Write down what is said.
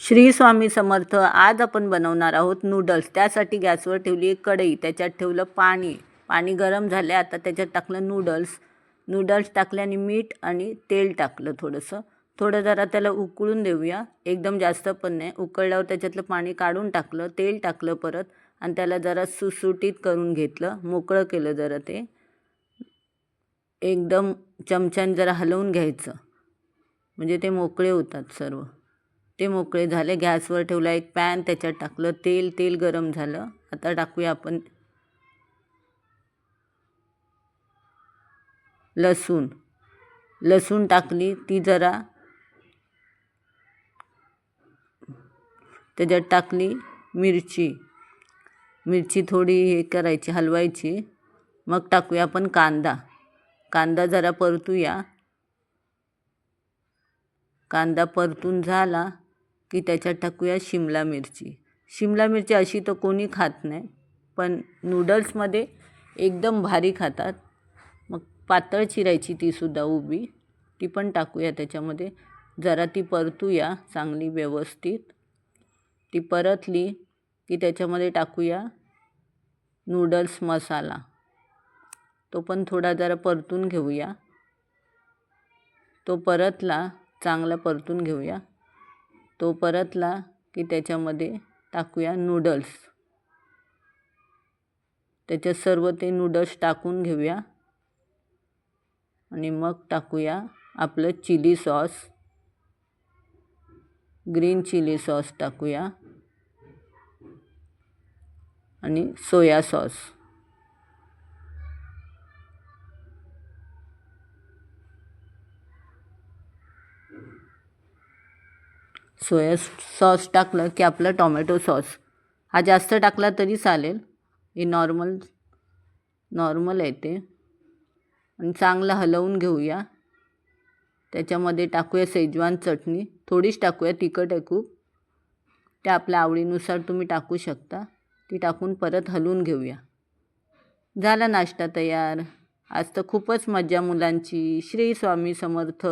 श्री स्वामी समर्थ आज आपण बनवणार आहोत नूडल्स त्यासाठी गॅसवर ठेवली एक कढई त्याच्यात ठेवलं पाणी. पाणी गरम झाले आता त्याच्यात टाकलं नूडल्स नूडल्स टाकल्याने मीठ आणि तेल टाकलं थोडंसं. थोडं जरा त्याला उकळून देऊया. एकदम जास्त पण नाही. उकळल्यावर त्याच्यातलं पाणी काढून टाकलं तेल टाकलं परत आणि त्याला जरा सुसुटीत करून घेतलं. मोकळं केलं जरा ते. एकदम चमच्याने जरा हलवून घ्यायचं. म्हणजे ते मोकळे होतात सर्व. ते मोकळे झाले. गॅसवर ठेवला एक पॅन त्याच्यात टाकलं. तेल तेल गरम झालं. आता टाकूया आपण लसूण. लसूण टाकली. ती जरा त्याच्यात टाकली मिरची. मिरची थोडी हे करायची हलवायची. मग टाकूया आपण कांदा. कांदा जरा परतूया. कांदा परतून झाला. की त्याच्यात टाकूया शिमला मिरची. शिमला मिरची अशी तर कोणी खात नाही पण नूडल्समध्ये एकदम भारी खातात. मग पातळ चिरायची तीसुद्धा उभी ती पण टाकूया त्याच्यामध्ये. जरा ती परतूया चांगली व्यवस्थित. ती परतली की त्याच्यामध्ये टाकूया नूडल्स मसाला. तो पण थोडा जरा परतून घेऊया. तो परतला चांगला परतून घेऊया. तो परतला की त्याच्यामध्ये टाकूया नूडल्स त्याच्यात सर्व ते नूडल्स टाकून घेऊया. आणि मग टाकूया आपलं chilli sauce green chilli sauce टाकूया. आणि सोया सॉस सोया सॉस टाकलं की आपलं टॉमॅटो सॉस. हा जास्त टाकला तरी चालेल. हे नॉर्मल नॉर्मल आहे ते. आणि चांगलं हलवून घेऊया. त्याच्यामध्ये टाकूया सेजवान चटणी. थोडीच टाकूया तिखट आहे खूप. त्या आपल्या आवडीनुसार तुम्ही टाकू शकता. ती टाकून परत हलवून घेऊया. झाला नाश्ता तयार. आज तर खूपच मज्जा मुलांची. श्री स्वामी समर्थ.